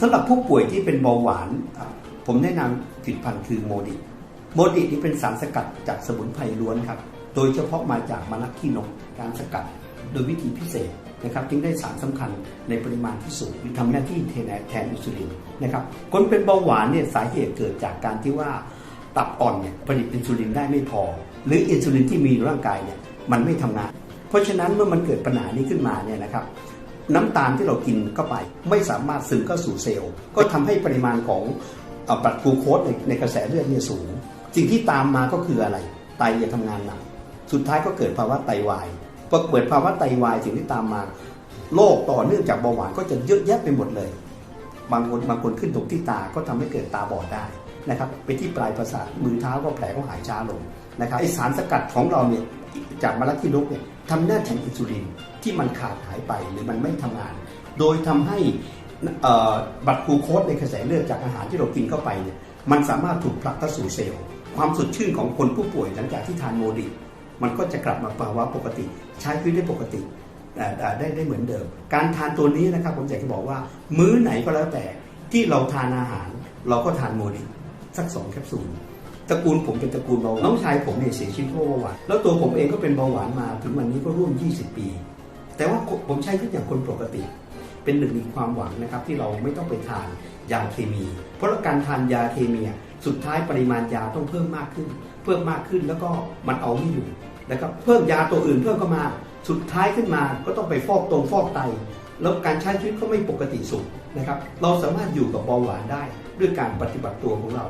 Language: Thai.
สำหรับผู้ป่วยที่เป็นเบาหวาน ผมแนะนำผลิตภัณฑ์คือโมดิโมดินี่เป็นสารสกัดจากสมุนไพรล้วนครับ โดยเฉพาะมาจากมะนักขี้นกการสกัดโดยวิธีพิเศษนะครับจึงได้สารสำคัญในปริมาณที่สูงทำหน้าที่แทนแทนอินซูลินนะครับคนเป็นเบาหวานเนี่ยสาเหตุเกิดจากการที่ว่าตับอ่อนเนี่ยผลิตอินซูลินได้ไม่พอ หรืออินซูลินที่มีในร่างกายเนี่ยมันไม่ทำงาน เพราะฉะนั้นเมื่อมันเกิดปัญหานี้ขึ้นมาเนี่ยนะครับ น้ำตาลที่เรากินเข้าไป ไม่สามารถซึมเข้าสู่เซลล์ ก็ทำให้ปริมาณของเอ่อบัตรกลูโคสในในกระแสเลือดเนี่ยสูง สิ่งที่ตามมาก็คืออะไร ไตจะทำงานหนัก สุดท้ายก็เกิดภาวะไตวายพอเกิดภาวะไตวายสิ่งที่ตามมาโรคต่อเนื่องจากเบาหวานก็จะเยอะแยะไปหมดเลย บางคนบางคนขึ้นตรงที่ตาก็ทำให้เกิดตาบอดได้นะครับไปที่ปลายประสาทมือเท้าก็แผลก็หายช้าลงนะครับไอสารสกัดของเราเนี่ย จากมะระขี้นกเนี่ยทำหน้าที่อินซูลินที่มันขาดหายไปหรือมันไม่ทำงาน โดยทำให้บัตรกูโคสในกระแสเลือดจากอาหารที่เรากินเข้าไปเนี่ยมันสามารถถูกผลักเข้าสู่เซลล์ความสดชื่นของคนผู้ป่วยหลังจากที่ทานโมดิมันก็จะกลับมาภาวะปกติ ใช้ชีวิตได้ปกติได้ได้เหมือนเดิม การทานตัวนี้นะครับผมอยากจะบอกว่า มื้อไหนก็แล้วแต่ที่เราทานอาหาร เราก็ทานโมดิสักสองแคปซูล ตระกูลผมเป็นตระกูลเบาหวานน้องชายผมเนี่ยเสียชีวิตเพราะเบาหวานแล้วตัวผมเองก็เป็นเบาหวานมาถึงวันนี้ก็ร่วม 20 ปี แต่ว่าผมใช้ชีวิตอย่างคนปกติ เป็นหนึ่งในความหวังนะครับที่เราไม่ต้องไปทานยาเคมี เพราะการทานยาเคมีอะสุดท้ายปริมาณยาต้องเพิ่มมากขึ้น เพิ่มมากขึ้นแล้วก็มันเอาไม่อยู่นะครับเพิ่มยาตัวอื่นเพิ่มเข้ามาสุดท้ายขึ้นมาก็ต้องไปฟอกตรงฟอกไต แล้วการใช้ชีวิตก็ไม่ปกติสุขนะครับ เราสามารถอยู่กับเบาหวานได้ด้วยการปฏิบัติตัวของเรา